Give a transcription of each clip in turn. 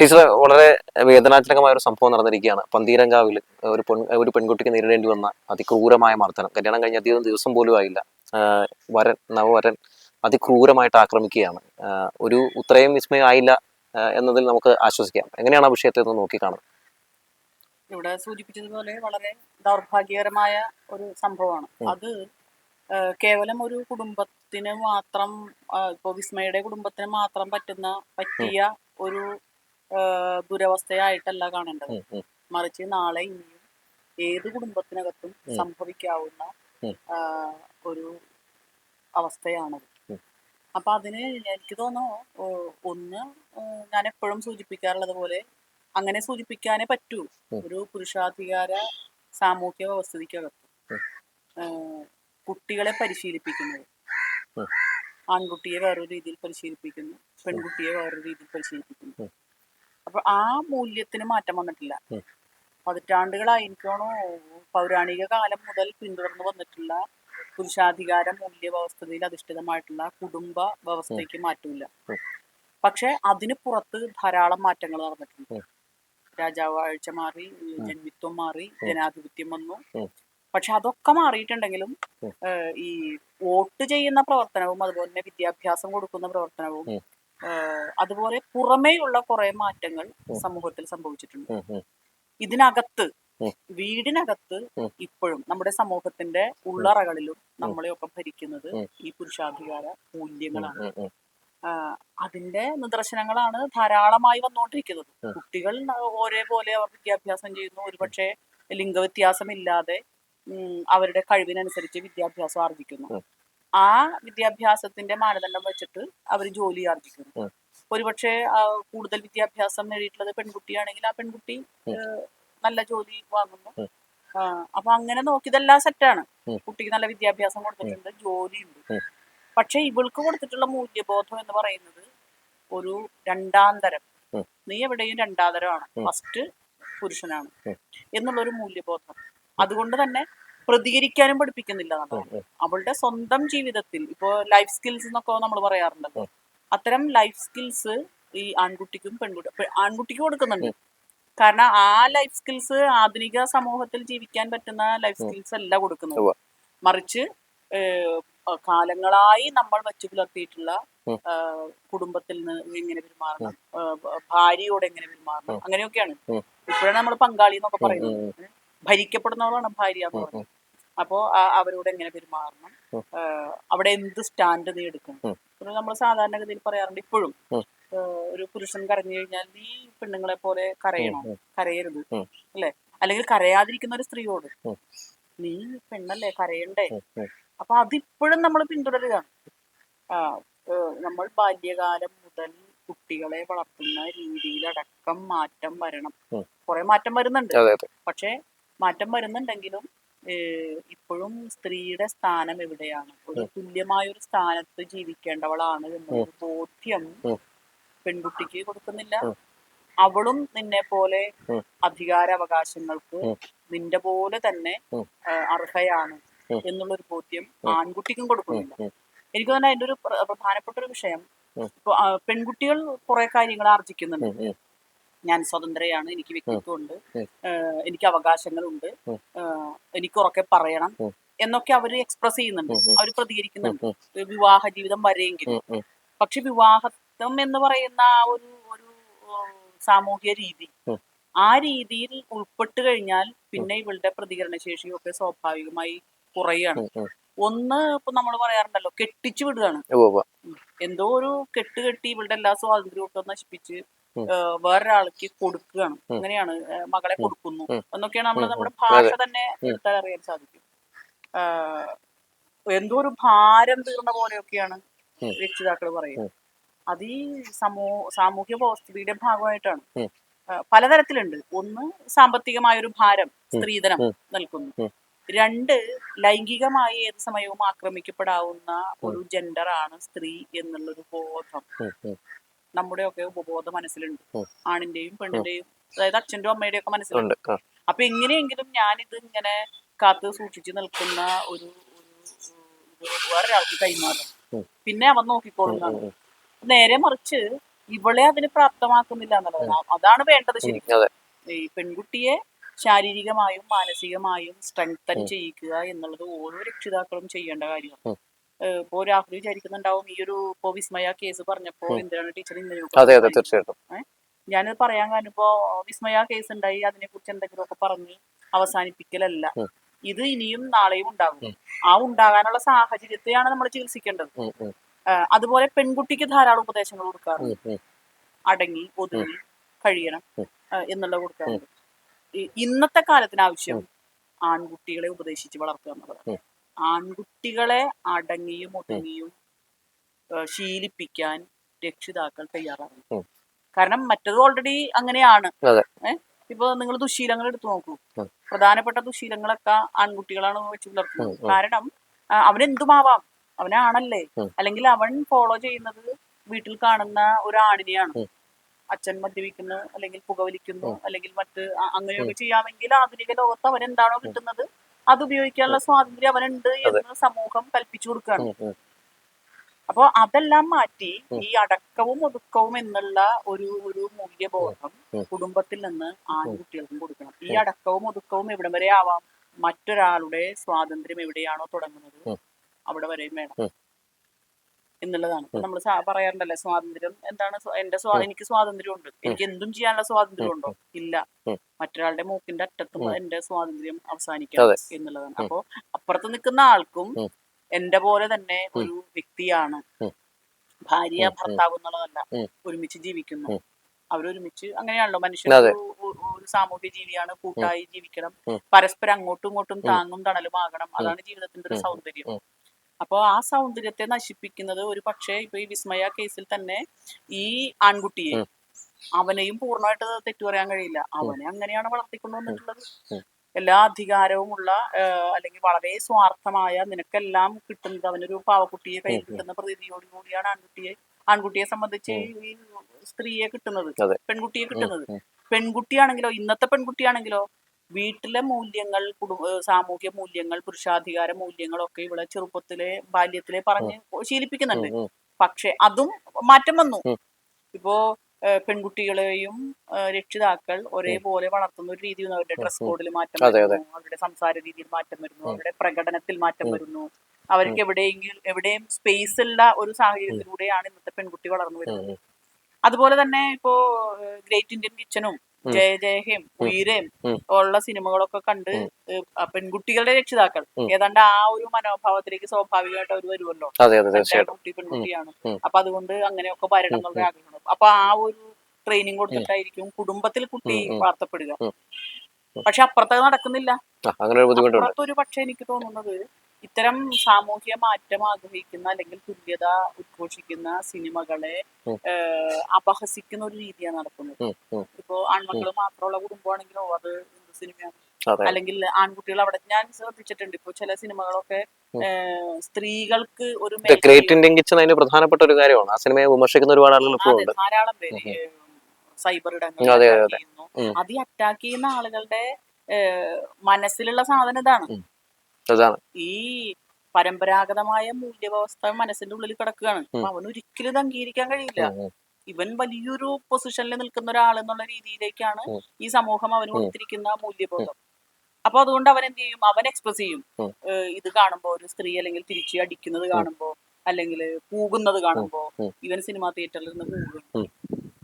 ടീച്ചറെ വളരെ വേദനാജനകമായ ഒരു സംഭവം നടന്നിരിക്കുകയാണ്. പന്തീരങ്കാവിൽ ഒരു പെൺ ഒരു പെൺകുട്ടിക്ക് നേരിടേണ്ടി വന്ന അതിക്രൂരമായ മർദ്ദനം. കല്യാണം കഴിഞ്ഞ അധികം ദിവസം പോലും ആയില്ല. വരൻ നവവരൻ അതിക്രൂരമായിട്ട് ആക്രമിക്കുകയാണ്. ഒരു ഉത്തരയും വിസ്മയം ആയില്ല എന്നതിൽ നമുക്ക് ആശ്വസിക്കാം. എങ്ങനെയാണ് ആ വിഷയത്തെ ഒന്ന് നോക്കിക്കാണുന്നത് ഇവിടെ സൂചിപ്പിച്ചതുപോലെ വളരെ ദൗർഭാഗ്യകരമായ ഒരു സംഭവമാണ്. അത് കേവലം ഒരു കുടുംബത്തിന് മാത്രം ഇപ്പോൾ ഇപ്പൊ വിസ്മയുടെ കുടുംബത്തിന് മാത്രം പറ്റുന്ന പറ്റിയ ഒരു ദുരവസ്ഥയായിട്ടല്ല കാണേണ്ടത്. മറിച്ച് നാളെ ഇനിയും ഏത് കുടുംബത്തിനകത്തും സംഭവിക്കാവുന്ന ഒരു അവസ്ഥയാണത്. അപ്പൊ അതിന് എനിക്ക് തോന്നുന്നു ഒന്ന് ഞാൻ എപ്പോഴും സൂചിപ്പിക്കാറുള്ളത് പോലെ അങ്ങനെ സൂചിപ്പിക്കാനേ പറ്റൂ. ഒരു പുരുഷാധികാര സാമൂഹ്യ വ്യവസ്ഥിതിക്കകത്ത്. കുട്ടികളെ പരിശീലിപ്പിക്കുന്നത്. ആൺകുട്ടിയെ വേറൊരു രീതിയിൽ പരിശീലിപ്പിക്കുന്നു പെൺകുട്ടിയെ വേറൊരു രീതിയിൽ പരിശീലിപ്പിക്കുന്നു. അപ്പൊ ആ മൂല്യത്തിന് മാറ്റം വന്നിട്ടില്ല. പതിറ്റാണ്ടുകളായി എനിക്ക് തോന്നുന്നു പൗരാണിക കാലം മുതൽ പിന്തുടർന്നു വന്നിട്ടുള്ള പുരുഷാധികാര മൂല്യ വ്യവസ്ഥയിൽ അധിഷ്ഠിതമായിട്ടുള്ള കുടുംബ വ്യവസ്ഥയ്ക്ക് മാറ്റമില്ല. പക്ഷെ അതിന് പുറത്ത് ധാരാളം മാറ്റങ്ങൾ നടന്നിട്ടുണ്ട്. രാജാവാഴ്ച രാജാവ് ആഴ്ച മാറി ജന്മിത്വം മാറി ജനാധിപത്യം വന്നു. പക്ഷെ അതൊക്കെ മാറിയിട്ടുണ്ടെങ്കിലും ഈ വോട്ട് ചെയ്യുന്ന പ്രവർത്തനവും അതുപോലെ തന്നെ വിദ്യാഭ്യാസം കൊടുക്കുന്ന പ്രവർത്തനവും അതുപോലെ പുറമേയുള്ള കുറെ മാറ്റങ്ങൾ സമൂഹത്തിൽ സംഭവിച്ചിട്ടുണ്ട്. ഇതിനകത്ത് വീടിനകത്ത് ഇപ്പോഴും നമ്മുടെ സമൂഹത്തിന്റെ ഉള്ളറകളിലും നമ്മളെയൊക്കെ ഭരിക്കുന്നത് ഈ പുരുഷാധികാര മൂല്യങ്ങളാണ്. അതിന്റെ നിദർശനങ്ങളാണ് ധാരാളമായി വന്നുകൊണ്ടിരിക്കുന്നത്. കുട്ടികൾ ഒരേപോലെ അവർ വിദ്യാഭ്യാസം ചെയ്യുന്നു. ഒരുപക്ഷെ ലിംഗവ്യത്യാസമില്ലാതെ അവരുടെ കഴിവിനനുസരിച്ച് വിദ്യാഭ്യാസം ആർജിക്കുന്നു. ആ വിദ്യാഭ്യാസത്തിന്റെ മാനദണ്ഡം വെച്ചിട്ട് അവർ ജോലി ആർജിക്കുന്നു. ഒരുപക്ഷെ കൂടുതൽ വിദ്യാഭ്യാസം നേടിയിട്ടുള്ളത് പെൺകുട്ടിയാണെങ്കിൽ ആ പെൺകുട്ടി നല്ല ജോലി വാങ്ങുന്നു. അപ്പൊ അങ്ങനെ നോക്കിയതെല്ലാം സെറ്റാണ്. കുട്ടിക്ക് നല്ല വിദ്യാഭ്യാസം കൊടുത്തിട്ടുണ്ട് ജോലിയുണ്ട്. ഉണ്ട് പക്ഷെ ഇവൾക്ക് കൊടുത്തിട്ടുള്ള മൂല്യബോധം എന്ന് പറയുന്നത് ഒരു രണ്ടാം തരം നീ എവിടെയും രണ്ടാം തരമാണ് ഫസ്റ്റ് പുരുഷനാണ്. എന്നുള്ളൊരു മൂല്യബോധം. അതുകൊണ്ട് തന്നെ പ്രതികരിക്കാനും പഠിപ്പിക്കുന്നില്ല. അവളുടെ സ്വന്തം ജീവിതത്തിൽ ഇപ്പോ ലൈഫ് സ്കിൽസ് എന്നൊക്കെ നമ്മൾ പറയാറുണ്ടല്ലോ. അത്തരം ലൈഫ് സ്കിൽസ് ഈ ആൺകുട്ടിക്കും പെൺകുട്ടി ആൺകുട്ടിക്ക് കൊടുക്കുന്നുണ്ട്. കാരണം ആ ലൈഫ് സ്കിൽസ് ആധുനിക സമൂഹത്തിൽ ജീവിക്കാൻ പറ്റുന്ന ലൈഫ് സ്കിൽസ് അല്ല കൊടുക്കുന്നത്. മറിച്ച് കാലങ്ങളായി നമ്മൾ വച്ചു പുലർത്തിയിട്ടുള്ള കുടുംബത്തിൽ നിന്ന് എങ്ങനെ പെരുമാറണം. ഭാര്യയോട് എങ്ങനെ പെരുമാറണം. അങ്ങനെയൊക്കെയാണ്. ഇപ്പോഴാണ് നമ്മൾ പങ്കാളി എന്നൊക്കെ പറയുന്നത്. ഭരിക്കപ്പെടുന്നവളാണ് ഭാര്യ എന്ന് പറഞ്ഞത്. പറയുന്നത് അപ്പോ അവരോട് എങ്ങനെ പെരുമാറണം? അവിടെ എന്ത് സ്റ്റാൻഡ് നീ എടുക്കണം. നമ്മൾ സാധാരണഗതിയിൽ പറയാറുണ്ട് ഇപ്പോഴും ഒരു പുരുഷൻ കരഞ്ഞു കഴിഞ്ഞാൽ നീ പെണ്ണുങ്ങളെ പോലെ കരയണോ. കരയരുത്. അല്ലെ? അല്ലെങ്കിൽ കരയാതിരിക്കുന്ന ഒരു സ്ത്രീയോട്. നീ പെണ്ണല്ലേ കരയണ്ടേ. അപ്പൊ അതിപ്പോഴും നമ്മൾ പിന്തുടരുകയാണ്. നമ്മൾ ബാല്യകാലം മുതൽ കുട്ടികളെ വളർത്തുന്ന രീതിയിലടക്കം മാറ്റം വരണം. കുറെ മാറ്റം വരുന്നുണ്ട്. പക്ഷേ മാറ്റം വരുന്നുണ്ടെങ്കിലും ഇപ്പോഴും സ്ത്രീയുടെ സ്ഥാനം എവിടെയാണ്? ഒരു. തുല്യമായ ഒരു സ്ഥാനത്ത് ജീവിക്കേണ്ടവളാണ് എന്നൊരു ബോധ്യം പെൺകുട്ടിക്ക് കൊടുക്കുന്നില്ല. അവളും നിന്നെ പോലെ അധികാര അധികാരാവകാശങ്ങൾക്ക് നിന്റെ പോലെ തന്നെ അർഹയാണ് എന്നുള്ളൊരു ബോധ്യം ആൺകുട്ടിക്കും കൊടുക്കുന്നില്ല. എനിക്ക് തന്നെ അതിന്റെ ഒരു പ്ര- പ്രധാനപ്പെട്ട ഒരു വിഷയം പെൺകുട്ടികൾ കുറെ കാര്യങ്ങൾ ആർജിക്കുന്നുണ്ട്. ഞാൻ സ്വതന്ത്രയാണ് എനിക്ക് വ്യക്തിത്വമുണ്ട് ഉണ്ട് എനിക്ക് അവകാശങ്ങളുണ്ട്. എനിക്ക് ഉറക്കെ പറയണം എന്നൊക്കെ അവർ എക്സ്പ്രസ് ചെയ്യുന്നുണ്ട്. അവർ പ്രതികരിക്കുന്നുണ്ട്. വിവാഹ ജീവിതം വരെയെങ്കിലും. പക്ഷെ വിവാഹത്വം എന്ന് പറയുന്ന ആ ഒരു ഒരു സാമൂഹ്യ രീതി ആ രീതിയിൽ ഉൾപ്പെട്ട് കഴിഞ്ഞാൽ പിന്നെ ഇവളുടെ പ്രതികരണ ശേഷിയും ഒക്കെ സ്വാഭാവികമായി കുറയാണ്. ഒന്ന് ഇപ്പൊ നമ്മൾ പറയാറുണ്ടല്ലോ കെട്ടിച്ചു വിടുകയാണ്. എന്തോ ഒരു കെട്ട് കെട്ടി ഇവളുടെ എല്ലാ സ്വാതന്ത്ര്യവും ഒക്കെ നശിപ്പിച്ച് വേറൊരാൾക്ക് കൊടുക്കുകയാണ്. അങ്ങനെയാണ് മകളെ കൊടുക്കുന്നു. എന്നൊക്കെയാണ് നമ്മൾ നമ്മുടെ ഭാഷ തന്നെ. എടുത്താൽ അറിയാൻ സാധിക്കും. എന്തോ ഒരു ഭാരം തീർന്ന പോലെയൊക്കെയാണ്. രക്ഷിതാക്കൾ പറയുന്നത്. അത് ഈ സമൂ സാമൂഹ്യ വ്യവസ്ഥയുടെ ഭാഗമായിട്ടാണ്. പലതരത്തിലുണ്ട്. ഒന്ന് സാമ്പത്തികമായ ഒരു ഭാരം സ്ത്രീധനം നൽകുന്നു. രണ്ട് ലൈംഗികമായി ഏത് സമയവും ആക്രമിക്കപ്പെടാവുന്ന ഒരു ജെൻഡർ ആണ് സ്ത്രീ എന്നുള്ളൊരു ബോധം. നമ്മുടെയൊക്കെ ഉപബോധ മനസ്സിലുണ്ട് ആണിന്റെയും പെണ്ണിന്റെയും അതായത് അച്ഛന്റെയും അമ്മയുടെ ഒക്കെ മനസ്സിലുണ്ട്. അപ്പൊ എങ്ങനെയെങ്കിലും ഞാനിത് ഇങ്ങനെ കാത്തു സൂക്ഷിച്ചു നിൽക്കുന്ന ഒരു വേറൊരാൾക്ക് കൈമാറും. പിന്നെ അവൻ നോക്കിക്കോളുന്നതാണ്. നേരെ മറിച്ച് ഇവളെ അതിന് പ്രാപ്തമാക്കുന്നില്ല എന്നുള്ളത് അതാണ് വേണ്ടത് ശരിക്കും. ഈ പെൺകുട്ടിയെ ശാരീരികമായും മാനസികമായും സ്ട്രെങ്തൻ. ചെയ്യിക്കുക എന്നുള്ളത് ഓരോ രക്ഷിതാക്കളും ചെയ്യേണ്ട കാര്യമാണ്. രാഹുൽ വിചാരിക്കുന്നുണ്ടാവും ഈ ഒരു ഇപ്പോ വിസ്മയ കേസ് പറഞ്ഞപ്പോ ഉം. എന്തിനാണ് ടീച്ചർ ഇന്നലെ അതെ അതെ തീർച്ചയായിട്ടും. ഞാനത് പറയാൻ കാരണം ഇപ്പോ വിസ്മയ കേസ് ഉണ്ടായി അതിനെ കുറിച്ച് എന്തെങ്കിലും ഒക്കെ പറഞ്ഞ് അവസാനിപ്പിക്കലല്ല. ഇത് ഇനിയും നാളെയും ഉണ്ടാകും. ആ ഉണ്ടാകാനുള്ള സാഹചര്യത്തെയാണ് നമ്മൾ ചികിത്സിക്കേണ്ടത്. അതുപോലെ പെൺകുട്ടിക്ക് ധാരാളം ഉപദേശങ്ങൾ കൊടുക്കാറുണ്ട്. അടങ്ങി ഒതുങ്ങി കഴിയണം എന്നുള്ള കൊടുക്കാറുണ്ട്. ഇന്നത്തെ കാലത്തിന് ആവശ്യം ആൺകുട്ടികളെ ഉപദേശിച്ച് വളർത്തുക എന്നുള്ളതാണ്. ആൺകുട്ടികളെ അടങ്ങിയും ഒതുങ്ങിയും ശീലിപ്പിക്കാൻ രക്ഷിതാക്കൾ തയ്യാറാണ് കാരണം മറ്റത് ഓൾറെഡി അങ്ങനെയാണ്. ഇപ്പൊ നിങ്ങൾ ദുശീലങ്ങൾ എടുത്തു നോക്കൂ. പ്രധാനപ്പെട്ട ദുശീലങ്ങളൊക്കെ ആൺകുട്ടികളാണ് വെച്ച് പുലർത്തുന്നത്. കാരണം അവനെന്തുമാവാം? അവനാണല്ലേ? അല്ലെങ്കിൽ അവൻ ഫോളോ ചെയ്യുന്നത് വീട്ടിൽ കാണുന്ന ഒരു ആണിനെയാണ് അച്ഛൻ മദ്യപിക്കുന്നു അല്ലെങ്കിൽ പുകവലിക്കുന്നു അല്ലെങ്കിൽ മറ്റ് അങ്ങനെയൊക്കെ ചെയ്യാമെങ്കിൽ ആധുനിക ലോകത്ത് അവൻ എന്താണോ കിട്ടുന്നത്? അത്. ഉപയോഗിക്കാനുള്ള. സ്വാതന്ത്ര്യം അവനുണ്ട് എന്ന് സമൂഹം കൽപ്പിച്ചു കൊടുക്കുകയാണ് ഉം, ഉം. അപ്പൊ അതെല്ലാം മാറ്റി ഈ അടക്കവും ഒതുക്കവും എന്നുള്ള ഒരു ഒരു മൂല്യബോധം കുടുംബത്തിൽ നിന്ന് ആൺകുട്ടികൾക്കും കൊടുക്കണം. ഈ അടക്കവും ഒതുക്കവും എവിടം വരെ ആവാം? മറ്റൊരാളുടെ സ്വാതന്ത്ര്യം എവിടെയാണോ തുടങ്ങുന്നത് അവിടെ വരെയും വേണം. എന്നുള്ളതാണ്. നമ്മൾ പറയാറുണ്ടല്ലേ സ്വാതന്ത്ര്യം എന്താണ് എന്റെ. എനിക്ക് സ്വാതന്ത്ര്യമുണ്ട്. എനിക്ക് എന്തും ചെയ്യാനുള്ള സ്വാതന്ത്ര്യം ഉണ്ടോ ഇല്ല. മറ്റൊരാളുടെ മൂക്കിന്റെ അറ്റത്തും. എന്റെ സ്വാതന്ത്ര്യം അവസാനിക്കാം എന്നുള്ളതാണ്. അപ്പോ അപ്പുറത്ത് നിൽക്കുന്ന ആൾക്കും. എന്റെ പോലെ തന്നെ ഒരു വ്യക്തിയാണ്. ഭാര്യ. ഭർത്താവ് എന്നുള്ളതല്ല. ഒരുമിച്ച് ജീവിക്കുന്നു. അവരൊരുമിച്ച് അങ്ങനെയാണല്ലോ മനുഷ്യർ ഒരു സാമൂഹ്യ ജീവിയാണ് കൂട്ടായി ജീവിക്കണം. പരസ്പരം അങ്ങോട്ടും ഇങ്ങോട്ടും താങ്ങും തണലും ആകണം അതാണ് ജീവിതത്തിന്റെ ഒരു സൗന്ദര്യം. ഉം. അപ്പൊ ആ സൗന്ദര്യത്തെ നശിപ്പിക്കുന്നത് ഒരു പക്ഷേ ഇപ്പൊ ഈ വിസ്മയ കേസിൽ തന്നെ ഈ ആൺകുട്ടിയെ. അവനെയും പൂർണമായിട്ട് തെറ്റു പറയാൻ കഴിയില്ല അവനെ അങ്ങനെയാണ് വളർത്തിക്കൊണ്ടു വന്നിട്ടുള്ളത് എല്ലാ അധികാരവുമുള്ള ഉള്ള അല്ലെങ്കിൽ വളരെ സ്വാർത്ഥമായ നിനക്കെല്ലാം കിട്ടുന്നത് അവനൊരു പാവക്കുട്ടിയെ കയ്യിൽ. കിട്ടുന്ന പ്രതീതിയോട് കൂടിയാണ് ആൺകുട്ടിയെ ആൺകുട്ടിയെ സംബന്ധിച്ച് ഈ സ്ത്രീയെ കിട്ടുന്നത്. പെൺകുട്ടിയെ കിട്ടുന്നത് പെൺകുട്ടിയാണെങ്കിലോ ഇന്നത്തെ പെൺകുട്ടിയാണെങ്കിലോ വീട്ടിലെ മൂല്യങ്ങൾ കുടുംബ സാമൂഹ്യ മൂല്യങ്ങൾ പുരുഷാധികാര മൂല്യങ്ങളൊക്കെ ഇവിടെ ചെറുപ്പത്തിലെ ബാല്യത്തിലെ പറഞ്ഞ് ശീലിപ്പിക്കുന്നുണ്ട്. പക്ഷെ അതും മാറ്റം വന്നു. ഇപ്പോ പെൺകുട്ടികളെയും രക്ഷിതാക്കൾ ഒരേപോലെ വളർത്തുന്ന ഒരു രീതി വന്നു. അവരുടെ ഡ്രസ് കോഡിൽ മാറ്റം വരുന്നു. അവരുടെ സംസാര രീതിയിൽ മാറ്റം വരുന്നു. അവരുടെ പ്രകടനത്തിൽ മാറ്റം വരുന്നു. അവർക്ക് എവിടെയെങ്കിലും എവിടെയും സ്പേസ് ഉള്ള ഒരു സാഹചര്യത്തിലൂടെയാണ് ഇന്നത്തെ പെൺകുട്ടി വളർന്നു വരുന്നത്. അതുപോലെ തന്നെ ഇപ്പോ ഗ്രേറ്റ് ഇന്ത്യൻ കിച്ചണും ഉം. ജയ ജയഹയും. ഉയരയും. ഉള്ള സിനിമകളൊക്കെ കണ്ട് പെൺകുട്ടികളുടെ രക്ഷിതാക്കൾ. ഏതാണ്ട് ആ ഒരു മനോഭാവത്തിലേക്ക് സ്വാഭാവികമായിട്ട് അവർ വരുമല്ലോ. കുട്ടി പെൺകുട്ടിയാണ്. അപ്പൊ അതുകൊണ്ട് അങ്ങനെയൊക്കെ വരണം ആഗ്രഹങ്ങൾ എന്നുള്ള ആഗ്രഹം അപ്പൊ ആ ഒരു ട്രെയിനിങ് കൊടുത്തിട്ടായിരിക്കും കുടുംബത്തിൽ കുട്ടി വാർത്തപ്പെടുക. വളർത്തപ്പെടുക. പക്ഷെ അപ്പുറത്തത് നടക്കുന്നില്ല. അങ്ങനെ ഒരു അപ്പുറത്തൊരു പക്ഷെ എനിക്ക് തോന്നുന്നത് ഇത്തരം സാമൂഹ്യ മാറ്റം ആഗ്രഹിക്കുന്ന അല്ലെങ്കിൽ തുല്യത ഉദ്ഘോഷിക്കുന്ന സിനിമകളെ അപഹസിക്കുന്ന ഒരു രീതിയാണ് നടക്കുന്നത്. ഇപ്പോ ആൺമക്കൾ മാത്രമുള്ള കുടുംബമാണെങ്കിലോ അത് എന്ത് സിനിമയാണ് അല്ലെങ്കിൽ ആൺകുട്ടികൾ അവിടെ ഞാൻ ശ്രദ്ധിച്ചിട്ടുണ്ട്. ഇപ്പൊ ചില സിനിമകളൊക്കെ സ്ത്രീകൾക്ക് ഒരു ഗ്രേറ്റ് മേഖലയും- ഇന്ത്യൻ കിച്ചൺ അതിന് പ്രധാനപ്പെട്ട ഒരു കാര്യമാണ്. ആ സിനിമയെ വിമർശിക്കുന്ന ഒരുപാട് ആളുകൾ ധാരാളം പേര്. സൈബർ ഉം. അത് അറ്റാക്ക് ചെയ്യുന്ന ആളുകളുടെ മനസ്സിലുള്ള സാധനം ഇതാണ്. അതാണ്. ഈ പരമ്പരാഗതമായ മൂല്യവ്യവസ്ഥ മനസ്സിന്റെ ഉള്ളിൽ കിടക്കുകയാണ്. അവൻ ഒരിക്കലും ഇത് അംഗീകരിക്കാൻ കഴിയില്ല. ഇവൻ വലിയൊരു പൊസിഷനിൽ നിൽക്കുന്ന ഒരാൾ എന്നുള്ള രീതിയിലേക്കാണ് ഈ സമൂഹം അവന്. കൊടുത്തിരിക്കുന്ന മൂല്യബോധം. അപ്പൊ അതുകൊണ്ട് അവൻ എന്ത് ചെയ്യും? അവൻ എക്സ്പ്രസ് ചെയ്യും. ഇത് കാണുമ്പോ ഒരു സ്ത്രീ അല്ലെങ്കിൽ തിരിച്ചു അടിക്കുന്നത് കാണുമ്പോ അല്ലെങ്കിൽ കൂകുന്നത് കാണുമ്പോ ഇവൻ സിനിമാ തിയേറ്ററിൽ നിന്ന് കൂകും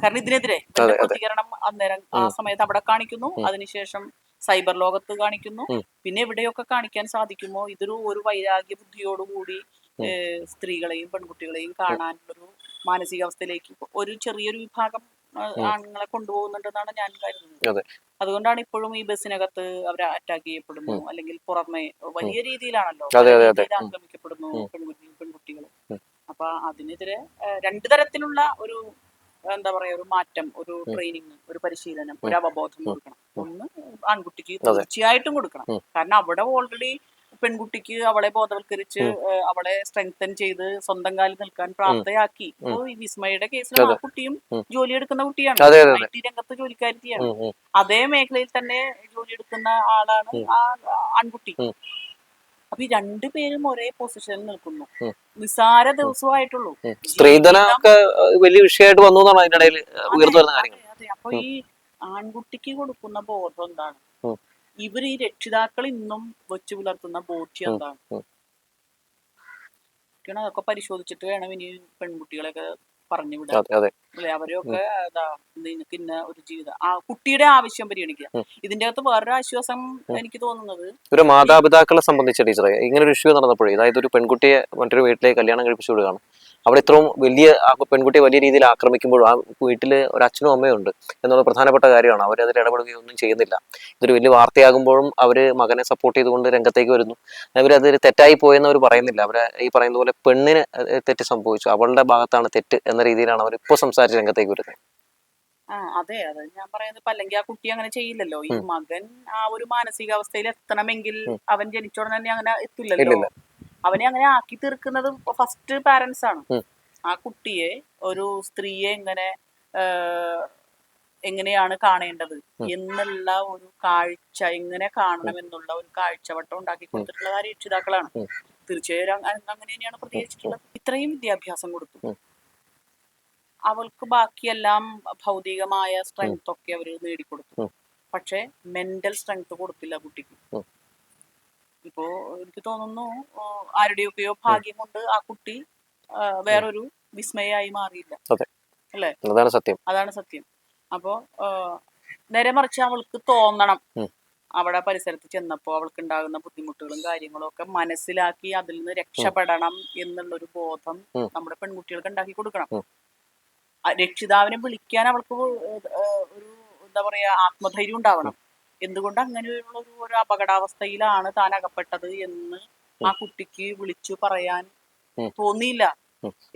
കാരണം ഇതിനെതിരെ. പ്രതികരണം അന്നേരം ആ സമയത്ത് അവിടെ കാണിക്കുന്നു. അതിനുശേഷം സൈബർ ലോകത്ത് കാണിക്കുന്നു. പിന്നെ എവിടെയൊക്കെ കാണിക്കാൻ സാധിക്കുമോ? ഇതൊരു ഒരു വൈരാഗ്യ ബുദ്ധിയോടുകൂടി കൂടി സ്ത്രീകളെയും പെൺകുട്ടികളെയും കാണാനുള്ളൊരു മാനസികാവസ്ഥയിലേക്ക് ഒരു ചെറിയൊരു വിഭാഗം ആണുങ്ങളെ കൊണ്ടുപോകുന്നുണ്ടെന്നാണ് ഞാൻ കരുതുന്നത്. അതെ. അതുകൊണ്ടാണ് ഇപ്പോഴും ഈ ബസ്സിനകത്ത് അവർ അറ്റാക്ക് ചെയ്യപ്പെടുന്നു. അല്ലെങ്കിൽ പുറമെ വലിയ രീതിയിലാണല്ലോ. ആക്രമിക്കപ്പെടുന്നു. പെൺകുട്ടി പെൺകുട്ടികൾ അപ്പൊ അതിനെതിരെ രണ്ടു തരത്തിലുള്ള ഒരു എന്താ പറയാ ഒരു മാറ്റം ഒരു. ട്രെയിനിങ് ഒരു പരിശീലനം ഒരു അവബോധം. കൊടുക്കണം. ഒന്ന് ആൺകുട്ടിക്ക്. തീർച്ചയായിട്ടും കൊടുക്കണം കാരണം അവിടെ ഓൾറെഡി പെൺകുട്ടിക്ക് അവളെ ബോധവൽക്കരിച്ച് അവളെ സ്ട്രെങ്തൻ ചെയ്ത് സ്വന്തം കാലിൽ നിൽക്കാൻ പ്രാപ്തയാക്കി അപ്പോ ഈ വിസ്മയുടെ കേസിൽ ആ. കുട്ടിയും ജോലി എടുക്കുന്ന കുട്ടിയാണ്. ഐ ടി രംഗത്ത് ജോലിക്കാരിയാണ്. അതേ മേഖലയിൽ തന്നെ ജോലി എടുക്കുന്ന ആളാണ്. ആ ആൺകുട്ടി. അപ്പൊ ഈ രണ്ടുപേരും ഒരേ പൊസിഷനിൽ നിൽക്കുന്നു. നിസാര ദിവസമായിട്ടുള്ളൂ ഉം. സ്ത്രീധനം ഒക്കെ വലിയ വിഷയമായിട്ട് വന്നു അതിന്റെ ഉയർന്നു വരുന്ന കാര്യങ്ങൾ. അപ്പൊ ഈ ആൺകുട്ടിക്ക് കൊടുക്കുന്ന ബോധം എന്താണ്. ഇവർ ഈ രക്ഷിതാക്കൾ ഇന്നും വെച്ചു പുലർത്തുന്ന ബോധ്യം. എന്താണ്? ഉം. അതൊക്കെ പരിശോധിച്ചിട്ട് വേണം ഇനി പെൺകുട്ടികളെയൊക്കെ പറഞ്ഞു വിടാൻ. അല്ലെ? അവരെയൊക്കെ ഇതാ നിനക്ക് ഇന്ന ഒരു ജീവിതം. ആ കുട്ടിയുടെ ആവശ്യം പരിഗണിക്കുക. ഇതിന്റെ അകത്ത് വേറൊരു ആശ്വാസം എനിക്ക് തോന്നുന്നത് ഒരു മാതാപിതാക്കളെ സംബന്ധിച്ച ടീച്ചറെ ഇങ്ങനെ ഒരു ഇഷ്യൂ നടന്നപ്പോഴേ അതായത് ഒരു പെൺകുട്ടിയെ മറ്റൊരു വീട്ടിലേക്ക് കല്യാണം കഴിപ്പിച്ചു വിടുകയാണ്. അവിടെ ഇത്രയും വലിയ ആ പെൺകുട്ടിയെ വലിയ രീതിയിൽ ആക്രമിക്കുമ്പോഴും ആ വീട്ടിൽ ഒരു അച്ഛനും അമ്മയും ഉണ്ട് എന്നുള്ള പ്രധാനപ്പെട്ട കാര്യമാണ്. അവരതിൽ ഇടപെടുകയൊന്നും ചെയ്യുന്നില്ല. ഇതൊരു വലിയ വാർത്തയാകുമ്പോഴും അവർ മകനെ സപ്പോർട്ട് ചെയ്തുകൊണ്ട് രംഗത്തേക്ക് വരുന്നു. അവരത് തെറ്റായി പോയെന്ന് അവർ പറയുന്നില്ല. അവർ ഈ പറയുന്ന പോലെ പെണ്ണിന് തെറ്റ് സംഭവിച്ചു. അവളുടെ ഭാഗത്താണ് തെറ്റ് എന്ന രീതിയിലാണ് അവർ ഇപ്പോൾ സംസാരിച്ച് രംഗത്തേക്ക് വരുന്നത്. ആ അതെ അതെ. ഞാൻ പറയുന്നത് ഇപ്പൊ അല്ലെങ്കിൽ ആ കുട്ടി അങ്ങനെ ചെയ്യില്ലല്ലോ. ഈ മകൻ ആ ഒരു മാനസികാവസ്ഥയിൽ എത്തണമെങ്കിൽ അവൻ ജനിച്ചോടനെ തന്നെ അങ്ങനെ എത്തില്ലല്ലോ. അവനെ അങ്ങനെ ആക്കി തീർക്കുന്നത് ഫസ്റ്റ് പാരന്റ്സ് ആണ്. ആ കുട്ടിയെ ഒരു സ്ത്രീയെ ഇങ്ങനെ എങ്ങനെയാണ് കാണേണ്ടത്. എന്നുള്ള ഒരു കാഴ്ച എങ്ങനെ കാണണം എന്നുള്ള ഒരു കാഴ്ചവട്ടം ഉണ്ടാക്കി കൊടുത്തിട്ടുള്ളത് ആ രക്ഷിതാക്കളാണ്. തീർച്ചയായും അങ്ങനെ തന്നെയാണ് പ്രതികരിച്ചിട്ടുള്ളത്. ഇത്രയും വിദ്യാഭ്യാസം കൊടുത്തു. അവൾക്ക് ബാക്കിയെല്ലാം ഭൗതികമായ സ്ട്രെങ്ത് ഒക്കെ അവർ നേടിക്കൊടുത്തു. പക്ഷെ മെന്റൽ സ്ട്രെങ്ത് കൊടുത്തില്ല കുട്ടിക്ക്. ഇപ്പോ എനിക്ക് തോന്നുന്നു ആരുടെയൊക്കെയോ ഭാഗ്യം കൊണ്ട് ആ കുട്ടി വേറൊരു വിസ്മയായി മാറിയില്ല. അല്ലേ? അതാണ് സത്യം. അതാണ് സത്യം. അപ്പോ നേരെ മറിച്ച് അവൾക്ക് തോന്നണം. അവിടെ പരിസരത്ത് ചെന്നപ്പോൾ അവൾക്ക് ഉണ്ടാകുന്ന ബുദ്ധിമുട്ടുകളും കാര്യങ്ങളും ഒക്കെ മനസ്സിലാക്കി അതിൽ നിന്ന് രക്ഷപ്പെടണം എന്നുള്ളൊരു ബോധം നമ്മുടെ പെൺകുട്ടികൾക്ക് ഉണ്ടാക്കി കൊടുക്കണം. രക്ഷിതാവിനെ വിളിക്കാൻ അവൾക്ക് ഒരു എന്താ പറയാ ആത്മധൈര്യം ഉണ്ടാവണം. എന്തുകൊണ്ട് അങ്ങനെയുള്ള ഒരു അപകടാവസ്ഥയിലാണ് താൻ അകപ്പെട്ടത് എന്ന് ആ കുട്ടിക്ക് വിളിച്ചു പറയാൻ തോന്നിയില്ല.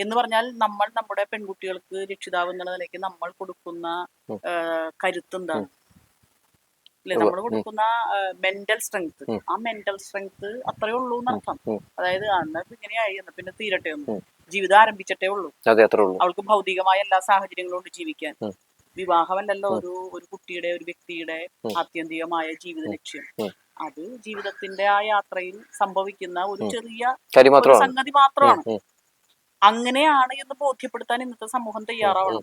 എന്ന് പറഞ്ഞാൽ നമ്മൾ നമ്മുടെ പെൺകുട്ടികൾക്ക് രക്ഷിതാവ് എന്നുള്ള നിലയ്ക്ക് നമ്മൾ കൊടുക്കുന്ന കരുത്ത് എന്താണ് അല്ലെ? നമ്മൾ കൊടുക്കുന്ന മെന്റൽ സ്ട്രെങ്ത് ആ മെന്റൽ സ്ട്രെങ്ത് അത്രേ ഉള്ളൂ എന്നർത്ഥം. അതായത് അന്ന് ഇങ്ങനെയായി എന്ന പിന്നെ തീരട്ടെ ഒന്ന്. ജീവിതം ആരംഭിച്ചിട്ടേ ഉള്ളൂ. അവൾക്ക് ഭൗതികമായ എല്ലാ സാഹചര്യങ്ങളും ഉണ്ട് ജീവിക്കാൻ. വിവാഹമല്ലല്ലോ ഒരു ഒരു കുട്ടിയുടെ ഒരു വ്യക്തിയുടെ ആത്യന്തികമായ ജീവിത ലക്ഷ്യം. അത് ജീവിതത്തിന്റെ ആ യാത്രയിൽ സംഭവിക്കുന്ന ഒരു ചെറിയ സംഗതി മാത്രമാണ്. അങ്ങനെയാണ് എന്ന് ബോധ്യപ്പെടുത്താൻ ഇന്നത്തെ സമൂഹം തയ്യാറാവണം.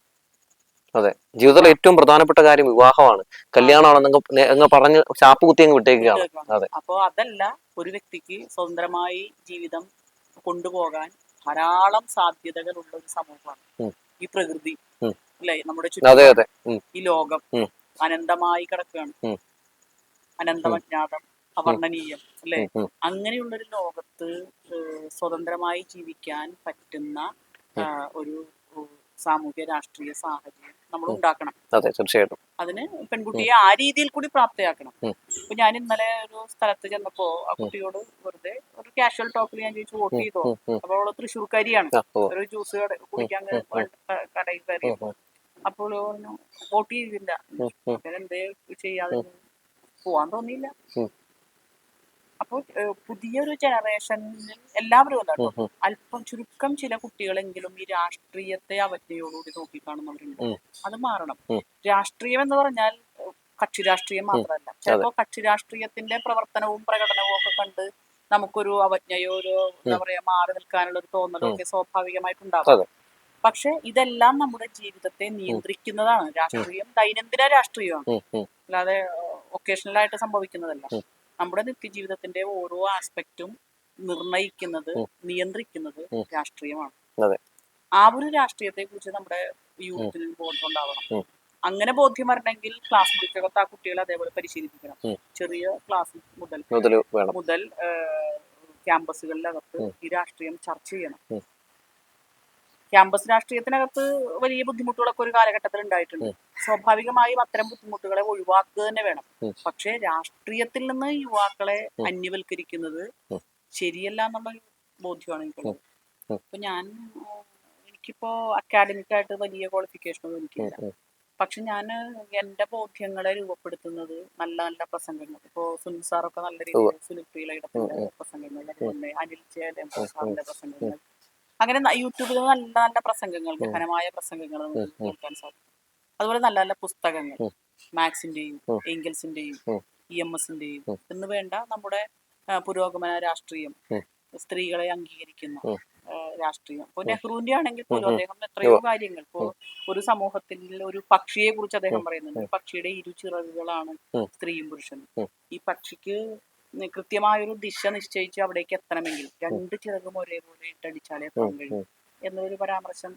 അതെ. ജീവിതത്തിലെ ഏറ്റവും പ്രധാനപ്പെട്ട കാര്യം വിവാഹമാണ്. കല്യാണമാണ് അങ്ങ് പറഞ്ഞ് ചാപ്പ് കുത്തി അങ്ങ് വിട്ടേക്കുകയാണ്. അതെ. അപ്പോ അതല്ല ഒരു വ്യക്തിക്ക് സ്വതന്ത്രമായി ജീവിതം കൊണ്ടുപോകാൻ ധാരാളം സാധ്യതകളുള്ള ഒരു സമൂഹമാണ് ഈ പ്രകൃതി. അല്ലെ? നമ്മുടെ ചുറ്റും ഈ ലോകം. അനന്തമായി കിടക്കുകയാണ്. അനന്തമജ്ഞാതം അവർണനീയം അല്ലെ. അങ്ങനെയുള്ളൊരു ലോകത്ത് സ്വതന്ത്രമായി ജീവിക്കാൻ പറ്റുന്ന ഒരു സാമൂഹ്യ രാഷ്ട്രീയ സാഹചര്യം നമ്മൾ ഉണ്ടാക്കണം. അതെ തീർച്ചയായിട്ടും. അതിന് പെൺകുട്ടിയെ ആ രീതിയിൽ കൂടി പ്രാപ്തയാക്കണം. അപ്പൊ ഇപ്പൊ ഞാൻ ഇന്നലെ ഒരു സ്ഥലത്ത് ചെന്നപ്പോ ആ കുട്ടിയോട് വെറുതെ ഒരു കാഷ്വൽ ടോക്കിൽ ഞാൻ ചോദിച്ചു വോട്ട് ചെയ്തോ. അപ്പോൾ അവൾ തൃശ്ശൂർക്കാരിയാണ്. ഒരു ജ്യൂസ് കട- കുടിക്കാൻ കടയിൽ കയറി. അപ്പോൾ പറഞ്ഞു വോട്ട് ചെയ്തില്ല. എന്തേ ചെയ്യാതെ പോവാൻ തോന്നിയില്ല. അപ്പൊ അപ്പോൾ പുതിയൊരു ജനറേഷനിൽ എല്ലാവരും ഉം. അല്പം ചുരുക്കം ചില കുട്ടികളെങ്കിലും ഈ രാഷ്ട്രീയത്തെ അവജ്ഞയോടുകൂടി നോക്കിക്കാണുന്നവരുണ്ട്. അത് മാറണം. രാഷ്ട്രീയം എന്ന് പറഞ്ഞാൽ കക്ഷി രാഷ്ട്രീയം മാത്രമല്ല. ചിലപ്പോ കക്ഷി രാഷ്ട്രീയത്തിന്റെ പ്രവർത്തനവും പ്രകടനവും ഒക്കെ കണ്ട് നമുക്കൊരു അവജ്ഞയോ ഒരു എന്താ പറയാ മാറി നിൽക്കാനുള്ള ഒരു തോന്നലൊക്കെ സ്വാഭാവികമായിട്ടുണ്ടാവും. പക്ഷെ ഇതെല്ലാം നമ്മുടെ ജീവിതത്തെ നിയന്ത്രിക്കുന്നതാണ്. രാഷ്ട്രീയം ദൈനംദിന രാഷ്ട്രീയമാണ്. അല്ലാതെ ഒക്കേഷണൽ ആയിട്ട് ഒക്കേഷണലായിട്ട് സംഭവിക്കുന്നതല്ല നമ്മുടെ നിത്യജീവിതത്തിന്റെ ഓരോ ആസ്പെക്റ്റും നിർണയിക്കുന്നത്. നിയന്ത്രിക്കുന്നത് രാഷ്ട്രീയമാണ്. ആ ഒരു രാഷ്ട്രീയത്തെ കുറിച്ച് നമ്മുടെ യൂത്തിൽ ബോധം ഉണ്ടാവണം അങ്ങനെ ബോധ്യം വരണമെങ്കിൽ ക്ലാസ് മുറിക്കകത്ത് ആ കുട്ടികളെ അതേപോലെ പരിശീലിപ്പിക്കണം. ചെറിയ ക്ലാസ് മുതൽ മുതൽ ക്യാമ്പസുകളിലകത്ത് ഈ രാഷ്ട്രീയം ചർച്ച ചെയ്യണം. ക്യാമ്പസ് രാഷ്ട്രീയത്തിനകത്ത് വലിയ ബുദ്ധിമുട്ടുകളൊക്കെ ഒരു കാലഘട്ടത്തിൽ ഉണ്ടായിട്ടുണ്ട്. സ്വാഭാവികമായും അത്തരം ബുദ്ധിമുട്ടുകളെ ഒഴിവാക്കുക തന്നെ വേണം. പക്ഷേ രാഷ്ട്രീയത്തിൽ നിന്ന് യുവാക്കളെ. അന്യവൽക്കരിക്കുന്നത്. ശരിയല്ല എന്നുള്ള ബോധ്യമാണ് എനിക്കുള്ളത് അപ്പൊ ഞാൻ എനിക്കിപ്പോ അക്കാഡമിക് ആയിട്ട് വലിയ ക്വാളിഫിക്കേഷനൊന്നും ഒന്നും എനിക്കില്ല. പക്ഷെ ഞാൻ എന്റെ ബോധ്യങ്ങളെ രൂപപ്പെടുത്തുന്നത് നല്ല നല്ല പ്രസംഗങ്ങൾ ഇപ്പോ സുനിൽ സാറൊക്കെ നല്ല രീതിയിൽ സുനിൽ ഉം. പ്രസംഗങ്ങൾ അതുപോലെ അനിൽ ചേലം ഉം, സാറിന്റെ പ്രസംഗങ്ങൾ അങ്ങനെ യൂട്യൂബിൽ നല്ല നല്ല പ്രസംഗങ്ങൾ. ഗഹനമായ പ്രസംഗങ്ങൾ. കേൾക്കാൻ സാധിക്കും. അതുപോലെ നല്ല നല്ല പുസ്തകങ്ങൾ മാത്സിന്റെയും. എങ്കിൾസിന്റെയും. ഇ എം എസിന്റെയും എന്ന് വേണ്ട നമ്മുടെ പുരോഗമന രാഷ്ട്രീയം സ്ത്രീകളെ അംഗീകരിക്കുന്ന രാഷ്ട്രീയം. ഇപ്പൊ നെഹ്റുവിന്റെ ആണെങ്കിൽ പോലും അദ്ദേഹം എത്രയോ കാര്യങ്ങൾ. ഇപ്പോ ഒരു സമൂഹത്തിൽ ഒരു പക്ഷിയെ കുറിച്ച് അദ്ദേഹം പറയുന്നുണ്ട്. പക്ഷിയുടെ ഇരു ചിറകുകളാണ് സ്ത്രീയും പുരുഷനും. ഈ പക്ഷിക്ക് കൃത്യമായൊരു ദിശ നിശ്ചയിച്ച് അവിടേക്ക് എത്തണമെങ്കിൽ രണ്ട് ചിറകും ഒരേപോലെ ഇട്ടടിച്ചാലേ എത്താൻ കഴിയും എന്നൊരു പരാമർശം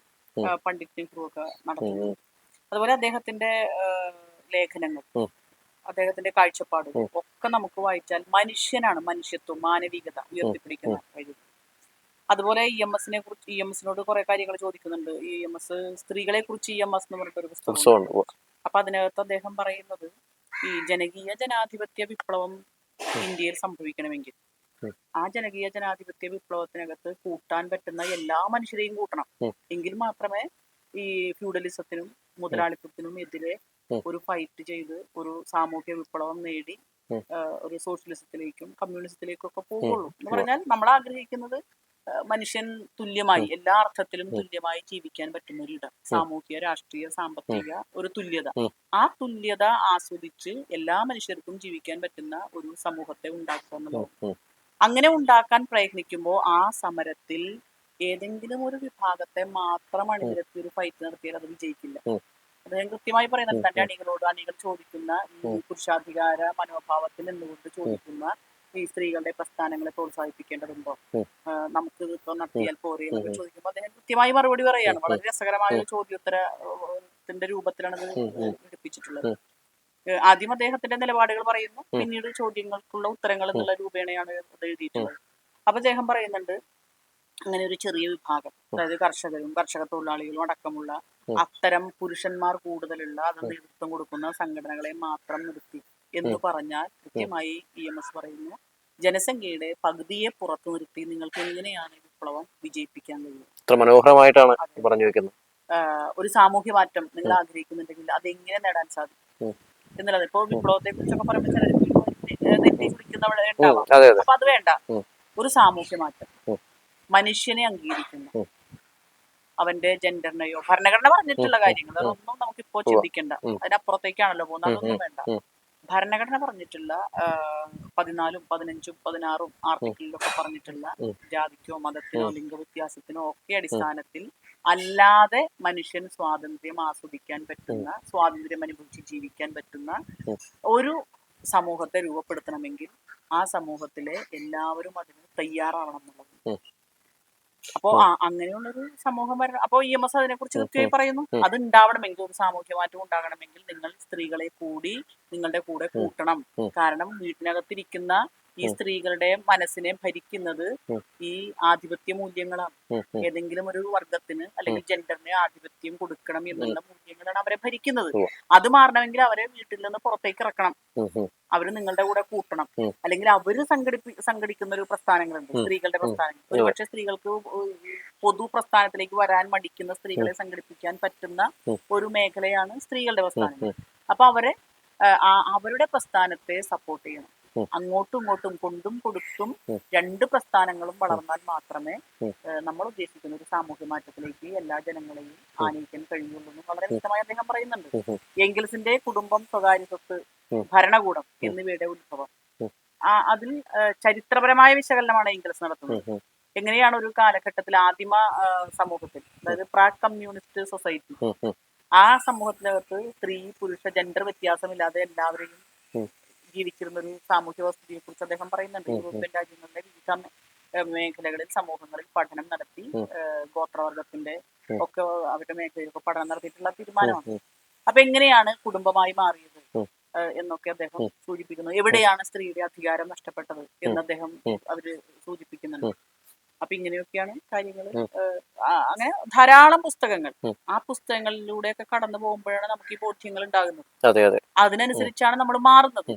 പണ്ഡിറ്റ് നെഹ്റു ഒക്കെ നടത്തുന്നു അതുപോലെ അദ്ദേഹത്തിന്റെ ലേഖനങ്ങൾ. അദ്ദേഹത്തിന്റെ കാഴ്ചപ്പാട് ഒക്കെ നമുക്ക് വായിച്ചാൽ മനുഷ്യനാണ് മനുഷ്യത്വം മാനവികത ഉയർത്തിപ്പിടിക്കുന്ന കഴിവ്. അതുപോലെ ഇ എം എസിനെ കുറിച്ച് ഇ എം എസിനോട് കുറെ കാര്യങ്ങൾ ചോദിക്കുന്നുണ്ട്. ഇ എം എസ് സ്ത്രീകളെ കുറിച്ച് ഇ എം എസ് എന്ന് പറഞ്ഞിട്ടൊരു പുസ്തകം പുസ്തകമുണ്ട്. അപ്പൊ അതിനകത്ത് അദ്ദേഹം പറയുന്നത് ഈ ജനകീയ ജനാധിപത്യ വിപ്ലവം ഇന്ത്യയിൽ സംഭവിക്കണമെങ്കിൽ. ആ ജനകീയ ജനാധിപത്യ വിപ്ലവത്തിനകത്ത് കൂട്ടാൻ പറ്റുന്ന എല്ലാ മനുഷ്യരെയും കൂട്ടണം. എങ്കിൽ മാത്രമേ ഈ ഫ്യൂഡലിസത്തിനും മുതലാളിത്തത്തിനും എതിരെ ഒരു ഫൈറ്റ് ചെയ്ത് ഒരു സാമൂഹ്യ വിപ്ലവം നേടി ഒരു സോഷ്യലിസത്തിലേക്കും കമ്മ്യൂണിസത്തിലേക്കും ഒക്കെ പോകുള്ളൂ. എന്ന് പറഞ്ഞാൽ നമ്മൾ ആഗ്രഹിക്കുന്നത് മനുഷ്യൻ തുല്യമായി എല്ലാ അർത്ഥത്തിലും തുല്യമായി ജീവിക്കാൻ പറ്റുന്ന ഒരു ഇടം. സാമൂഹിക രാഷ്ട്രീയ സാമ്പത്തിക ഒരു തുല്യത. ആ തുല്യത ആസ്വദിച്ച് എല്ലാ മനുഷ്യർക്കും ജീവിക്കാൻ പറ്റുന്ന ഒരു സമൂഹത്തെ ഉണ്ടാക്കുക എന്നുള്ളത്. ഉം. ഉം. അങ്ങനെ ഉണ്ടാക്കാൻ പ്രയത്നിക്കുമ്പോൾ ആ സമരത്തിൽ ഏതെങ്കിലും ഒരു വിഭാഗത്തെ മാത്രം അണിനിരത്തി ഒരു ഫൈറ്റ് നടത്തിയാൽ അത് വിജയിക്കില്ല. അദ്ദേഹം കൃത്യമായി പറയുന്നത്. തന്റെ അണികളോട് അണികൾ ചോദിക്കുന്ന ഈ. പുരുഷാധികാര മനോഭാവത്തിൽ നിന്നുകൊണ്ട് ചോദിക്കുന്ന ഈ സ്ത്രീകളുടെ പ്രസ്ഥാനങ്ങളെ പ്രോത്സാഹിപ്പിക്കേണ്ടതുണ്ടോ? നമുക്ക് ഇപ്പൊ നടത്തിയാൽ പോരെ എന്നൊക്കെ. ചോദിക്കുമ്പോൾ അദ്ദേഹം കൃത്യമായി മറുപടി പറയുകയാണ് വളരെ രസകരമായ ഒരു ചോദ്യോത്തരത്തിന്റെ രൂപത്തിലാണ് ഇത്. ഘടിപ്പിച്ചിട്ടുള്ളത്. ആദ്യം അദ്ദേഹത്തിന്റെ നിലപാടുകൾ പറയുന്നു. പിന്നീട് ചോദ്യങ്ങൾക്കുള്ള ഉത്തരങ്ങൾ എന്നുള്ള രൂപേണയാണ് അത് എഴുതിയിട്ടുള്ളത്. അപ്പൊ അദ്ദേഹം പറയുന്നുണ്ട് അങ്ങനെ ഒരു ചെറിയ വിഭാഗം അതായത് കർഷകരും കർഷക തൊഴിലാളികളും അടക്കമുള്ള അത്തരം പുരുഷന്മാർ കൂടുതലുള്ള അത് നേതൃത്വം കൊടുക്കുന്ന സംഘടനകളെ മാത്രം നിർത്തി. എന്ന് പറഞ്ഞാൽ കൃത്യമായി ഇ എം എസ് പറയുന്നു. ജനസംഖ്യയുടെ പകുതിയെ പുറത്തു നിർത്തി നിങ്ങൾക്ക് എങ്ങനെയാണ് വിപ്ലവം വിജയിപ്പിക്കാൻ മനോഹരമായിട്ടാണ് പറഞ്ഞു വെക്കുന്നത്. ഒരു സാമൂഹ്യ മാറ്റം നിങ്ങൾ ആഗ്രഹിക്കുന്നുണ്ടെങ്കിൽ അത് എങ്ങനെ നേടാൻ സാധിക്കും. എന്നുള്ളത് ഇപ്പൊ വിപ്ലവത്തെ കുറിച്ചൊക്കെ പറയുമ്പോൾ ചിലർ ഉണ്ടാവാം. അപ്പൊ അത്. വേണ്ട. ഒരു സാമൂഹ്യ മാറ്റം. മനുഷ്യനെ അംഗീകരിക്കുന്നു. അവന്റെ ജെൻഡറിനെയോ ഭരണഘടന പറഞ്ഞിട്ടുള്ള. കാര്യങ്ങൾ അതൊന്നും നമുക്കിപ്പോ ചിന്തിക്കണ്ട. അതിനപ്പുറത്തേക്കാണല്ലോ പോകുന്നത്. അതൊന്നും വേണ്ട. ഭരണഘടന പറഞ്ഞിട്ടുള്ള പതിനാലും പതിനഞ്ചും പതിനാറും ആർട്ടിക്കിളിലൊക്കെ പറഞ്ഞിട്ടുള്ള. ജാതിക്കോ മതത്തിനോ ലിംഗ വ്യത്യാസത്തിനോ ഒക്കെ അടിസ്ഥാനത്തിൽ അല്ലാതെ മനുഷ്യൻ സ്വാതന്ത്ര്യം ആസ്വദിക്കാൻ പറ്റുന്ന സ്വാതന്ത്ര്യം അനുഭവിച്ച് ജീവിക്കാൻ പറ്റുന്ന ഒരു സമൂഹത്തെ രൂപപ്പെടുത്തണമെങ്കിൽ ആ സമൂഹത്തിലെ എല്ലാവരും അതിന് തയ്യാറാവണം എന്നുള്ളത്. അപ്പോ അങ്ങനെയുള്ളൊരു സമൂഹം വരണം അപ്പോ ഇ എം എസ് അതിനെ കുറിച്ച് കൃത്യമായി പറയുന്നു. അത് ഉണ്ടാവണമെങ്കിൽ ഒരു സാമൂഹ്യ മാറ്റം ഉണ്ടാകണമെങ്കിൽ നിങ്ങൾ സ്ത്രീകളെ കൂടി നിങ്ങളുടെ കൂടെ കൂട്ടണം. കാരണം വീട്ടിനകത്തിരിക്കുന്ന ഈ സ്ത്രീകളുടെ മനസ്സിനെ ഭരിക്കുന്നത് ഈ ആധിപത്യ മൂല്യങ്ങളാണ്. ഏതെങ്കിലും ഒരു വർഗത്തിന് അല്ലെങ്കിൽ ജെൻഡറിന് ആധിപത്യം കൊടുക്കണം എന്നുള്ള മൂല്യങ്ങളാണ് അവരെ ഭരിക്കുന്നത്. അത് മാറണമെങ്കിൽ അവരെ വീട്ടിൽ നിന്ന് പുറത്തേക്ക് ഇറക്കണം. അവർ നിങ്ങളുടെ കൂടെ കൂട്ടണം. അല്ലെങ്കിൽ അവർ സംഘടിപ്പി സംഘടിക്കുന്ന ഒരു പ്രസ്ഥാനങ്ങളുണ്ട് സ്ത്രീകളുടെ. പ്രസ്ഥാനങ്ങൾ. ഒരുപക്ഷെ സ്ത്രീകൾക്ക് പൊതു പ്രസ്ഥാനത്തിലേക്ക് വരാൻ മടിക്കുന്ന സ്ത്രീകളെ സംഘടിപ്പിക്കാൻ പറ്റുന്ന ഒരു മേഖലയാണ് സ്ത്രീകളുടെ പ്രസ്ഥാനങ്ങൾ. അപ്പൊ അവരെ അവരുടെ പ്രസ്ഥാനത്തെ സപ്പോർട്ട് ചെയ്യണം. അങ്ങോട്ടും ഇങ്ങോട്ടും കൊണ്ടും കൊടുത്തും രണ്ട് പ്രസ്ഥാനങ്ങളും വളർന്നാൽ മാത്രമേ നമ്മൾ ഉദ്ദേശിക്കുന്ന ഒരു സാമൂഹ്യ മാറ്റത്തിലേക്ക് എല്ലാ ജനങ്ങളെയും ആനയിക്കാൻ കഴിയുള്ളൂ എന്ന് വളരെ വ്യക്തമായി അദ്ദേഹം പറയുന്നുണ്ട്. എങ്കിൽസിന്റെ കുടുംബം സ്വകാര്യ സ്വത്ത്. ഭരണകൂടം എന്നിവയുടെ ഉത്ഭവം. ആ അതിൽ ചരിത്രപരമായ വിശകലനമാണ് എങ്കിൽസ് നടത്തുന്നത്. എങ്ങനെയാണ് ഒരു കാലഘട്ടത്തിൽ ആദിമ സമൂഹത്തിൽ അതായത് പ്രാ കമ്മ്യൂണിസ്റ്റ് സൊസൈറ്റി. ആ സമൂഹത്തിനകത്ത് സ്ത്രീ പുരുഷ ജെൻഡർ വ്യത്യാസമില്ലാതെ എല്ലാവരെയും. ജീവിച്ചിരുന്ന ഒരു സാമൂഹ്യ വസ്തുതയെ കുറിച്ച് അദ്ദേഹം പറയുന്നുണ്ട്. യൂറോപ്യൻ രാജ്യങ്ങളുടെ വിവിധ മേഖലകളിൽ സമൂഹങ്ങളിൽ പഠനം നടത്തി. ഗോത്രവർഗത്തിന്റെ ഒക്കെ അവരുടെ മേഖലയിലൊക്കെ പഠനം നടത്തിയിട്ടുള്ള തീരുമാനമാണ്. അപ്പൊ എങ്ങനെയാണ് കുടുംബമായി മാറിയത്? എന്നൊക്കെ അദ്ദേഹം സൂചിപ്പിക്കുന്നു. എവിടെയാണ് സ്ത്രീയുടെ അധികാരം നഷ്ടപ്പെട്ടത് എന്ന് അദ്ദേഹം അവർ സൂചിപ്പിക്കുന്നുണ്ട്. അപ്പൊ ഇങ്ങനെയൊക്കെയാണ് കാര്യങ്ങൾ. അങ്ങനെ ധാരാളം പുസ്തകങ്ങൾ. ആ പുസ്തകങ്ങളിലൂടെയൊക്കെ കടന്നു പോകുമ്പോഴാണ് നമുക്ക് ഈ ബോധ്യങ്ങൾ ഉണ്ടാകുന്നത്. അതെ അതെ. അതിനനുസരിച്ചാണ് നമ്മൾ മാറുന്നത്.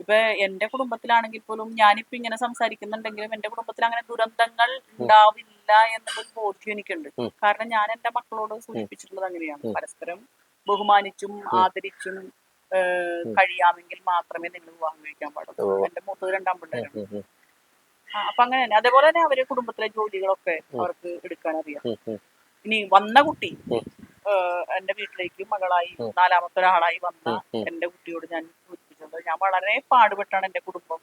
ഇപ്പൊ എന്റെ കുടുംബത്തിലാണെങ്കിൽ പോലും ഞാനിപ്പോ ഇങ്ങനെ സംസാരിക്കുന്നുണ്ടെങ്കിലും എന്റെ കുടുംബത്തിൽ അങ്ങനെ ദുരന്തങ്ങൾ ഉണ്ടാവില്ല എന്നുള്ളൊരു ബോധ്യം എനിക്കുണ്ട്. കാരണം ഞാൻ എന്റെ മക്കളോട് സൂചിപ്പിച്ചിട്ടുള്ളത് അങ്ങനെയാണ്. പരസ്പരം ബഹുമാനിച്ചും ആദരിച്ചും കഴിയാമെങ്കിൽ മാത്രമേ നിങ്ങൾ വിവാഹം കഴിക്കാൻ പാടുള്ളൂ. എന്റെ മൂത്തത് രണ്ടാം പിള്ളേരാണ്. അപ്പൊ അങ്ങനെ തന്നെ അതേപോലെ തന്നെ അവർ കുടുംബത്തിലെ ജോലികളൊക്കെ അവർക്ക് എടുക്കാൻ അറിയാം. ഇനി വന്ന കുട്ടി എന്റെ വീട്ടിലേക്ക് മകളായി. നാലാമത്തെ ഒരാളായി വന്ന. എന്റെ കുട്ടിയോട് ഞാൻ സൂചിപ്പിച്ചത് ഞാൻ വളരെ പാടുപെട്ടാണ് എന്റെ കുടുംബം.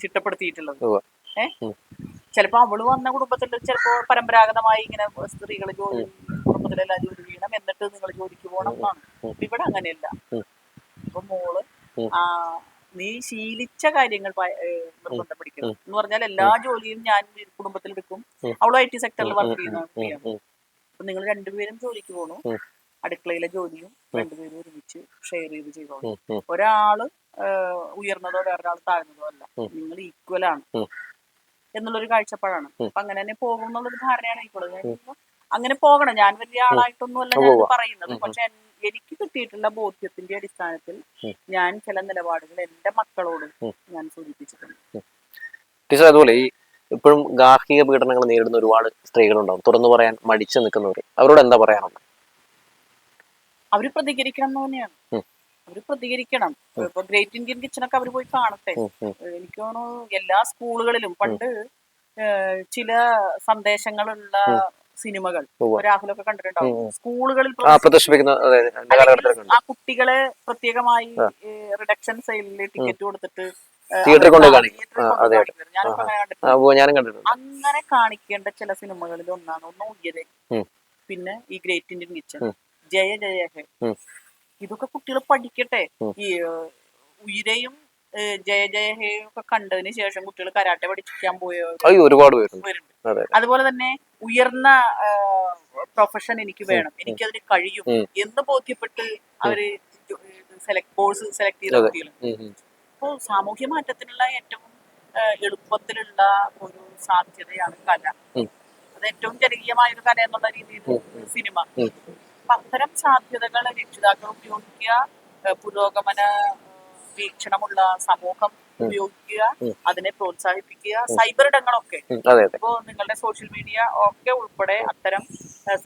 ചിട്ടപ്പെടുത്തിയിട്ടുള്ളത്. ഏ? ചിലപ്പോ അവൾ വന്ന കുടുംബത്തിൽ ചിലപ്പോ പരമ്പരാഗതമായി ഇങ്ങനെ സ്ത്രീകൾ ജോലി കുടുംബത്തിലെല്ലാം ജോലി ചെയ്യണം എന്നിട്ട് നിങ്ങൾ ജോലിക്ക് പോകണം എന്നാണ്. ഇവിടെ അങ്ങനെയല്ല. അപ്പൊ ഇപ്പൊ മോൾ ആ നീ ശീലിച്ച കാര്യങ്ങൾ നിർബന്ധം പിടിക്കണം എന്ന് പറഞ്ഞാൽ എല്ലാ ജോലിയും ഞാൻ കുടുംബത്തിൽ എടുക്കും. അവളും ഐ ടി സെക്ടറിൽ വർക്ക് ചെയ്യുന്ന അപ്പൊ നിങ്ങൾ രണ്ടുപേരും ജോലിക്ക് പോകണു അടുക്കളയിലെ ജോലിയും രണ്ടുപേരും ഒരുമിച്ച് ഷെയർ ചെയ്ത് ചെയ്തോളൂ. ഒരാൾ ഉയർന്നതോ വേറൊരാൾ താഴ്ന്നതോ അല്ല. നിങ്ങൾ ഈക്വൽ ആണ്. എന്നുള്ളൊരു കാഴ്ചപ്പാടാണ്. അപ്പൊ അങ്ങനെ തന്നെ പോകും എന്നുള്ളൊരു ധാരണയാണ് എനിക്കുള്ളത് അങ്ങനെ പോകണം. ഞാൻ വലിയ ആളായിട്ടൊന്നും അല്ല ഞാൻ പറയുന്നത്. പക്ഷെ എനിക്ക് കിട്ടിയിട്ടുള്ള ബോധ്യത്തിന്റെ അടിസ്ഥാനത്തിൽ ഞാൻ ചില നിലപാടുകൾ എന്റെ മക്കളോട് ഞാൻ സൂചിപ്പിച്ചിട്ടുണ്ട്. ടീച്ചർ അതുപോലെ ഈ ഇപ്പോഴും ഗാർഹിക പീഡനങ്ങൾ നേരിടുന്ന ഒരുപാട് സ്ത്രീകളുണ്ടാവും. തുറന്നു പറയാൻ മടിച്ചു നിൽക്കുന്നവർ അവരോട് എന്താ പറയാനുള്ളത്? അവർ പ്രതികരിക്കണം എന്ന് തന്നെയാണ്. അവർ പ്രതികരിക്കണം. ഇപ്പൊ ഗ്രേറ്റ് ഇന്ത്യൻ കിച്ചണൊക്കെ അവർ പോയി കാണട്ടെ. എനിക്ക് തോന്നുന്നു എല്ലാ സ്കൂളുകളിലും പണ്ട് ചില സന്ദേശങ്ങളുള്ള സിനിമകൾ. രാഹുലൊക്കെ കണ്ടിട്ടുണ്ടാവും. സ്കൂളുകളിൽ ആ കുട്ടികളെ പ്രത്യേകമായി റിഡക്ഷൻ സെയിലിൽ ടിക്കറ്റ് കൊടുത്തിട്ട് തിയേറ്ററിൽ കൊണ്ട് കാണിക്കും. അങ്ങനെ കാണിക്കേണ്ട ചില സിനിമകളിൽ ഒന്നാണ് ഒന്ന് ഉയരെ പിന്നെ ഈ great Indian kitchen Jaya Jaya Hey. ഇതൊക്കെ കുട്ടികൾ പഠിക്കട്ടെ. ഈ ഉയരെയും ജയ ജയ ഹേ ഒക്കെ കണ്ടതിന് ശേഷം കുട്ടികൾ കരാട്ടെ പഠിക്കാൻ പോയോ? ഒരുപാട് പേരുണ്ട്. അതെ. അതുപോലെ തന്നെ ഉയർന്ന പ്രൊഫഷൻ എനിക്ക് വേണം. എനിക്കതിന് കഴിയും. എന്ന് ബോധ്യപ്പെട്ട് അവർ സെലക്ട് കോഴ്സ് സെലക്ട് ചെയ്ത. കുട്ടികൾ. അപ്പോൾ സാമൂഹ്യ മാറ്റത്തിനുള്ള ഏറ്റവും എളുപ്പത്തിലുള്ള ഒരു സാധ്യതയാണ് കല. അത് ഏറ്റവും ജനകീയമായ ഒരു കല എന്നുള്ള രീതിയിൽ. സിനിമ. അത്തരം സാധ്യതകൾ രക്ഷിതാക്കൾ ഉപയോഗിക്കുക പുരോഗമന വീക്ഷണമുള്ള സമൂഹം ഉപയോഗിക്കുക അതിനെ പ്രോത്സാഹിപ്പിക്കുക സൈബർ ഇടങ്ങളൊക്കെ. ഇപ്പോ നിങ്ങളുടെ സോഷ്യൽ മീഡിയ ഒക്കെ ഉൾപ്പെടെ അത്തരം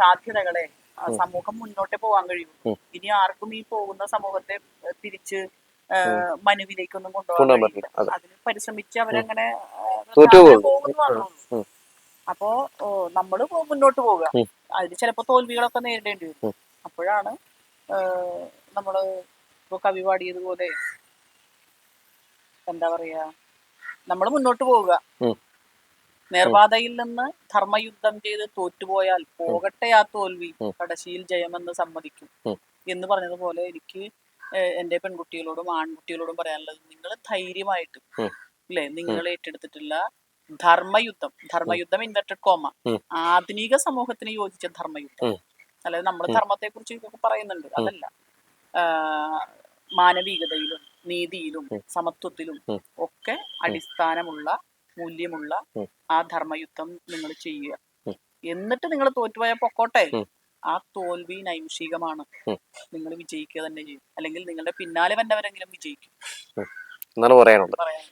സാധ്യതകളെ സമൂഹം മുന്നോട്ട് പോകാൻ കഴിയും. ഇനി ആർക്കും ഈ പോകുന്ന സമൂഹത്തെ തിരിച്ച് മനുവിലേക്കൊന്നും കൊണ്ടുപോകാൻ പറ്റില്ല. അതിന് പരിശ്രമിച്ച് അവരങ്ങനെ. പോകുന്നു. അപ്പോ നമ്മൾ മുന്നോട്ട് പോവുക. അതിൽ അതിന് ചിലപ്പോ തോൽവികളൊക്കെ നേരിടേണ്ടി വരും. അപ്പോഴാണ് നമ്മൾ ഇപ്പൊ കവി പാടിയതുപോലെ എന്താ പറയാ നമ്മൾ മുന്നോട്ട് പോവുക. നേർപാതയിൽ നിന്ന് ധർമ്മയുദ്ധം ചെയ്ത് തോറ്റുപോയാൽ പോകട്ടെ ആ തോൽവി. കടശിയിൽ ജയമെന്ന് സമ്മതിക്കും. എന്ന് പറഞ്ഞതുപോലെ എനിക്ക് എന്റെ പെൺകുട്ടികളോടും ആൺകുട്ടികളോടും പറയാനുള്ളത് നിങ്ങൾ ധൈര്യമായിട്ട്. അല്ലെ നിങ്ങൾ ഏറ്റെടുത്തിട്ടുള്ള ധർമ്മയുദ്ധം ധർമ്മയുദ്ധം ഇൻവെർട്ടഡ് കോമ. ആധുനിക സമൂഹത്തിന് യോജിച്ച ധർമ്മയുദ്ധം. അല്ലെ നമ്മൾ ധർമ്മത്തെ കുറിച്ച് ഇതൊക്കെ പറയുന്നുണ്ട്. അതല്ല. മാനവികതയിലും നീതിയിലും. സമത്വത്തിലും ഒക്കെ അടിസ്ഥാനമുള്ള മൂല്യമുള്ള ആ ധർമ്മയുദ്ധം നിങ്ങൾ ചെയ്യുക. എന്നിട്ട് നിങ്ങൾ തോറ്റുപോയ പൊക്കോട്ടെ. ആ തോൽവി നൈമിഷികമാണ്. നിങ്ങൾ വിജയിക്കുക തന്നെ ചെയ്യും. അല്ലെങ്കിൽ നിങ്ങളുടെ പിന്നാലെ വന്നവരെങ്കിലും വിജയിക്കും. എന്നാണ് പറയാനുള്ളത്.